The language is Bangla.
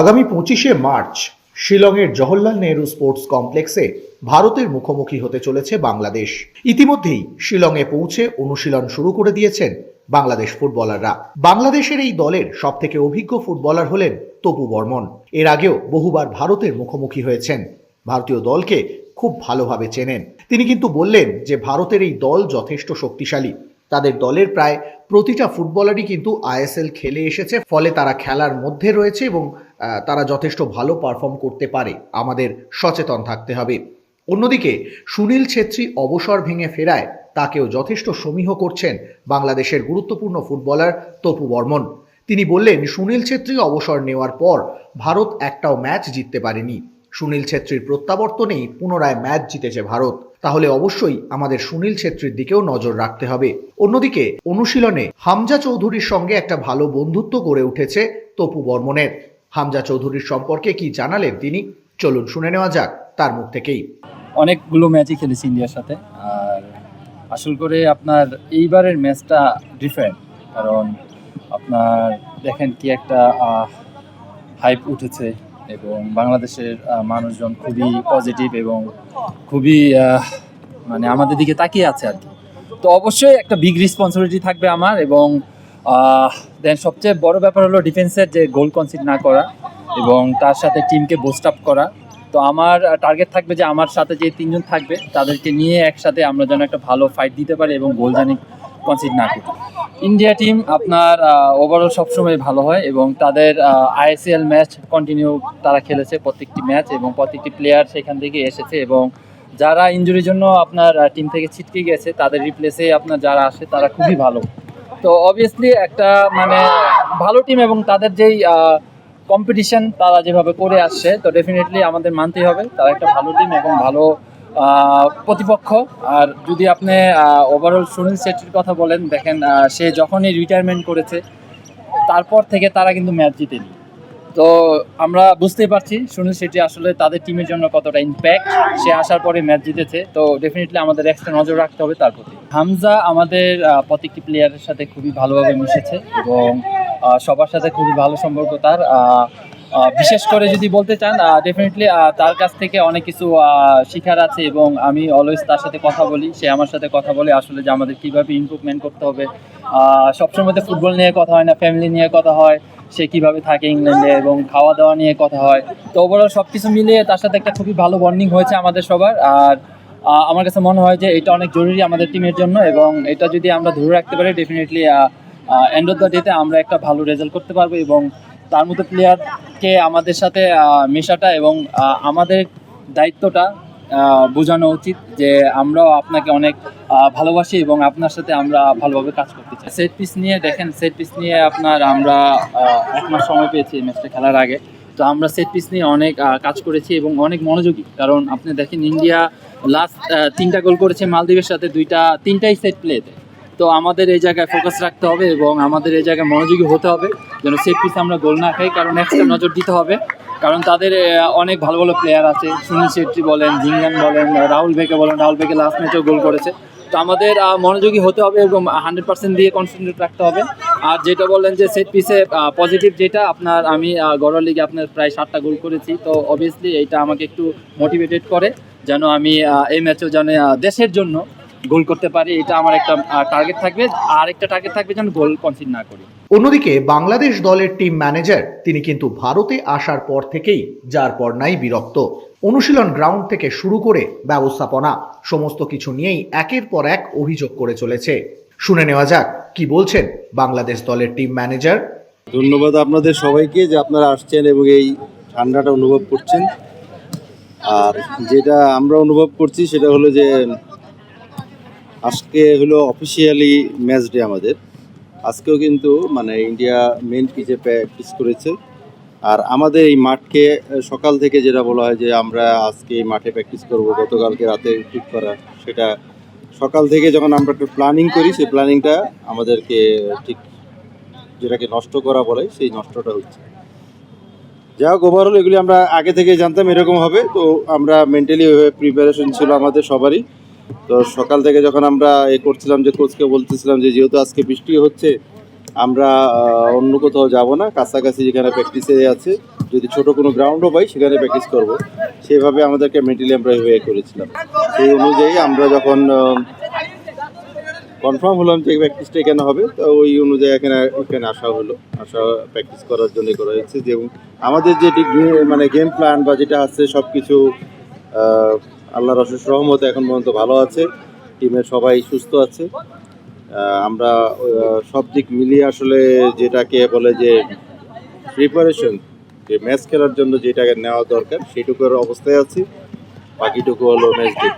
আগামী পঁচিশে মার্চ শিলংয়ের জওহরলাল নেহরু স্পোর্টস কমপ্লেক্সে ভারতের মুখোমুখি হতে চলেছে বাংলাদেশ। ইতিমধ্যেই শিলংয়ে পৌঁছে অনুশীলন শুরু করে দিয়েছেন বাংলাদেশ ফুটবলাররা। বাংলাদেশের এই দলের সবথেকে অভিজ্ঞ ফুটবলার হলেন তপু বর্মন। এর আগেও বহুবার ভারতের মুখোমুখি হয়েছেন। ভারতীয় দলকে খুব ভালোভাবে চেনেন। তিনি কিন্তু বললেন যে ভারতের এই দল যথেষ্ট শক্তিশালী। তাদের দলের প্রায় প্রতিটা ফুটবলারই কিন্তু আইএসএল খেলে এসেছে, ফলে তারা খেলার মধ্যে রয়েছে এবং তারা যথেষ্ট ভালো পারফর্ম করতে পারে, আমাদের সচেতন থাকতে হবে। অন্যদিকে, সুনীল ছেত্রী অবসর ভেঙে ফেরায়, তাকেও যথেষ্ট সমীহ করছেন বাংলাদেশের গুরুত্বপূর্ণ ফুটবলার তপু বর্মন। তিনি বললেন, সুনীল ছেত্রী অবসর নেওয়ার পর ভারত একটাও ম্যাচ জিততে পারেনি। সুনীল ছেত্রীর প্রত্যাবর্তনেই পুনরায় ম্যাচ জিতেছে ভারত। তাহলে অবশ্যই আমাদের সুনীল ছেত্রীর দিকেও নজর রাখতে হবে। অন্যদিকে, অনুশীলনে হামজা চৌধুরীর সঙ্গে একটা ভালো বন্ধুত্ব গড়ে উঠেছে তপু বর্মনের। হামজা চৌধুরীর সম্পর্কে কি জানালেন তিনি? চলুন শুনে নেওয়া যাক তার মুখ থেকেই। অনেকগুলো ম্যাচই খেলেছি ইন্ডিয়ার সাথে। আর আসল করে আপনার এইবারের ম্যাচটা ডিফারেন্ট কারণ আপনার দেখেন কি একটা হাইপ উঠেছে এবং বাংলাদেশের মানুষজন খুবই পজিটিভ এবং খুবই মানে আমাদের দিকে তাকিয়ে আছে আর কি। তো অবশ্যই একটা বিগ রেসপন্সিবিলিটি থাকবে আমার এবং দেন সবচেয়ে বড় ব্যাপার হলো ডিফেন্সের যে গোল কনসিড না করা এবং তার সাথে টিমকে বুস্ট আপ করা। তো আমার টার্গেট থাকবে যে আমার সাথে যে তিনজন থাকবে, তাদেরকে নিয়ে একসাথে আমরা যেন একটা ভালো ফাইট দিতে পারি এবং গোল জানি কনসিড না করি। ইন্ডিয়া টিম আপনার ওভারঅল সবসময় ভালো হয় এবং তাদের আইএসএল ম্যাচ কন্টিনিউ তারা খেলেছে প্রত্যেকটি ম্যাচ এবং প্রত্যেকটি প্লেয়ার সেখান থেকে এসেছে এবং যারা ইঞ্জুরির জন্য আপনার টিম থেকে ছিটকে গেছে, তাদের রিপ্লেসে আপনার যারা আসে তারা খুবই ভালো। তো অবভিয়াসলি একটা মানে ভালো টিম এবং তাদের যেই কম্পিটিশন তারা যেভাবে করে আসছে, তো ডেফিনেটলি আমাদের মানতেই হবে। তারা একটা ভালো টিম এবং ভালো প্রতিপক্ষ। আর যদি আপনি ওভারঅল সুনীল শেট্টির কথা বলেন, দেখেন সে যখনই রিটায়ারমেন্ট করেছে, তারপর থেকে তারা কিন্তু ম্যাচ জিতেনি। তো আমরা বুঝতেই পারছি সুনীল শেট্টি আসলে তাদের টিমের জন্য কতটা ইম্প্যাক্ট সে আসার পরে ম্যাচ জিতেছে, তো ডেফিনেটলি আমাদের এক্সট্রা নজর রাখতে হবে তার প্রতি। হামজা আমাদের প্রত্যেকটি প্লেয়ারের সাথে খুবই ভালোভাবে মিশেছে এবং সবার সাথে খুবই ভালো সম্পর্ক তার। বিশেষ করে যদি বলতে চান ডেফিনেটলি তার কাছ থেকে অনেক কিছু শিখার আছে এবং আমি অলওয়েজ তার সাথে কথা বলি, সে আমার সাথে কথা বলে আসলে যে আমাদের কীভাবে ইমপ্রুভমেন্ট করতে হবে। সবসময় তো ফুটবল নিয়ে কথা হয় না ফ্যামিলি নিয়ে কথা হয়। সে কীভাবে থাকে ইংল্যান্ডে এবং খাওয়া দাওয়া নিয়ে কথা হয়। তো ওভারঅল সব কিছু মিলিয়ে তার সাথে একটা খুবই ভালো বন্ডিং হয়েছে আমাদের সবার। আর আমার কাছে মনে হয় যে এটা অনেক জরুরি আমাদের টিমের জন্য এবং এটা যদি আমরা ধরে রাখতে পারি ডেফিনেটলি এন্ড অফ দ্য ডেতে আমরা একটা ভালো রেজাল্ট করতে পারব এবং তার মতো প্লেয়ারকে আমাদের সাথে মেশাটা এবং আমাদের দায়িত্বটা বোঝানো উচিত যে আমরাও আপনাকে অনেক ভালোবাসি এবং আপনার সাথে আমরা ভালোভাবে কাজ করতে চাই। সেট পিস নিয়ে দেখেন সেট পিস নিয়ে আপনার আমরা এক মাস সময় পেয়েছি ম্যাচটা খেলার আগে। তো আমরা সেট পিস নিয়ে অনেক কাজ করেছি এবং অনেক মনোযোগী। কারণ আপনি দেখেন ইন্ডিয়া লাস্ট তিনটা গোল করেছে মালদ্বীপের সাথে, দুইটা, তিনটাই সেট প্লেতে তো। আমাদের এই জায়গায় ফোকাস রাখতে হবে এবং আমাদের এই জায়গায় মনোযোগী হতে হবে। যেন সেট পিস আমরা গোল না খাই, কারণ এক্সট্রা নজর দিতে হবে। কারণ তাদের অনেক ভালো ভালো প্লেয়ার আছে। সুনীল শেট্টি বলেন জিঙ্গান বলেন, রাহুল বেকে বলেন, রাহুল বেকে লাস্ট ম্যাচেও গোল করেছে। তো আমাদের মনোযোগী হতে হবে এবং হান্ড্রেড পার্সেন্ট দিয়ে কনসেন্ট্রেট রাখতে হবে। আর যেটা বললেন যে সেট পিসে পজিটিভ যেটা, আপনার আমি গড় লিগে আপনার প্রায় সাতটা গোল করেছি। তো অবভিয়াসলি এইটা আমাকে একটু মোটিভেটেড করে, যেন আমি এই ম্যাচেও যেন দেশের জন্য গোল করতে পারি এটা আমার একটা টার্গেট থাকবে। আর একটা টার্গেট থাকবে যেন গোল কনসিড না করি। অন্যদিকে বাংলাদেশ দলের টিম ম্যানেজার তিনি কিন্তু ভারতে আসার পর থেকেই যার পর নাই বিরক্ত। অনুশীলন গ্রাউন্ড থেকে শুরু করে ব্যবস্থাপনা সমস্ত কিছু নিয়েই একের পর এক অভিযোগ করে চলেছে। শুনে নেওয়া যাক কি বলছেন বাংলাদেশ দলের টিম ম্যানেজার ধন্যবাদ আপনাদের সবাইকে যে আপনারা আসছেন এবং এই ঠান্ডাটা অনুভব করছেন। আর যেটা আমরা অনুভব করছি সেটা হলো যে আজকে হলো অফিসিয়ালি ম্যাচ ডে আমাদের। আজকেও কিন্তু মানে ইন্ডিয়া মেন পিচে প্র্যাকটিস করেছে। আর আমাদের এই মাঠকে, সকাল থেকে যেটা বলা হয় যে আমরা আজকে এই মাঠে প্র্যাকটিস করব, গতকালকে রাতে ঠিক করা, সেটা সকাল থেকে যখন আমরা একটু প্ল্যানিং করি, সেই প্ল্যানিংটা আমাদেরকে ঠিক যেটাকে নষ্ট করা বলে, সেই নষ্টটা হচ্ছে। যা হোক ওভারঅল এগুলি আমরা আগে থেকে জানতাম এরকম হবে, তো আমরা মেন্টালি ওইভাবে প্রিপারেশন ছিল আমাদের সবারই। তো সকাল থেকে যখন আমরা এ করছিলাম যে কোচকে বলতেছিলাম যে যেহেতু আজকে বৃষ্টি হচ্ছে, আমরা অন্য কোথাও যাব না, কাছাকাছি যেখানে প্র্যাকটিসে আছে, যদি ছোট কোনো গ্রাউন্ডও পাই সেখানে প্র্যাকটিস করব। সেভাবে আমাদেরকে মেন্টালি আমরা এভাবে করেছিলাম। সেই অনুযায়ী আমরা যখন কনফার্ম হলাম যে প্র্যাকটিসটা এখানে হবে, তো ওই অনুযায়ী এখানে এখানে আসা হলো। আসা প্র্যাকটিস করার জন্য করা হয়েছে। যে আমাদের যে টি- মানে গেম প্ল্যান বা যেটা আছে সব কিছু আল্লাহর অশেষ রহমত এখন পর্যন্ত ভালো আছে, টিমের সবাই সুস্থ আছে। আমরা সব দিক মিলিয়ে আসলে যেটাকে বলে যে প্রিপারেশন যে ম্যাচ খেলার জন্য যেটাকে নেওয়া দরকার, সেটুকুর অবস্থায় আছি। বাকিটুকু হলো ম্যাচ দিক।